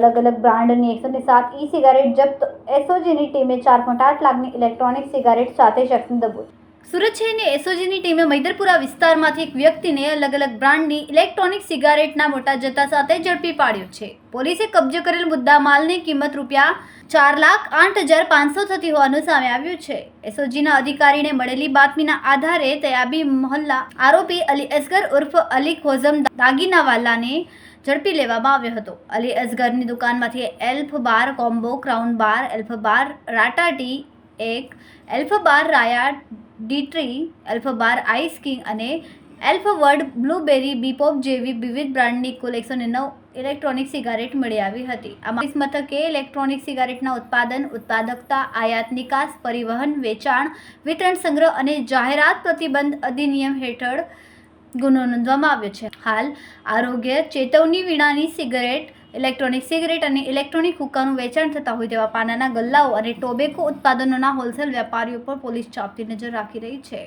અલગ અલગ બ્રાન્ડની એકસો ને સાત ઈ સિગારેટ જપ્ત એસઓજીની ટીમે ચાર પોઈન્ટ આઠ લાખની ઇલેક્ટ્રોનિક સિગારેટ સાથે શખ્સને દબોચ્યો સુરત શહેરની એસઓજીની ટીમે મૈદરપુરા વિસ્તારમાંથી એક વ્યક્તિને અલગ અલગ બ્રાન્ડની ઇલેક્ટ્રોનિક સિગારેટના મોટા જથ્થા સાથે ઝડપી પાડ્યો છે. પોલીસે કબજે કરેલ મુદ્દા માલની કિંમત રૂપિયા ચાર લાખ આઠ હજાર પાંચસો થતી હોવાનું સામે આવ્યું છે. એસઓજીના અધિકારીને મળેલી બાતમીના આધારે તયાબી મહોલ્લા આરોપી અલી અસગર ઉર્ફ અલી ખોઝમ દાગીનાવાલાને ઝડપી લેવામાં આવ્યો હતો. અલી અસગરની દુકાનમાંથી Elf Bar combo, Crown Bar, Elf Bar, રાટા ટી, એક, એલ્ફ બાર, રાયા ડીટ્રી એલ્ફ બાર આઈસ કિંગ અને એલ્ફવર્ડ બ્લુબેરી બીપોપ જેવી વિવિધ બ્રાન્ડની કુલ એકસો ને નવ ઇલેક્ટ્રોનિક સિગારેટ મળી આવી હતી. આમાં મથકે ઇલેક્ટ્રોનિક સિગારેટના ઉત્પાદન, ઉત્પાદકતા, આયાત નિકાસ, પરિવહન, વેચાણ, વિતરણ સંગ્રહ અને જાહેરાત પ્રતિબંધ અધિનિયમ હેઠળ ગુનો નોંધવામાં આવ્યો છે. હાલ આરોગ્ય ચેતવણી વીણાની સિગરેટ ઇલેક્ટ્રોનિક સિગરેટ અને ઇલેક્ટ્રોનિક હુક્કાનું વેચાણ થતા હોય તેવા પાનાના ગલ્લાઓ અને ટોબેકો ઉત્પાદનોના હોલસેલ વેપારીઓ પર પોલીસ ચાપતી નજર રાખી રહી છે.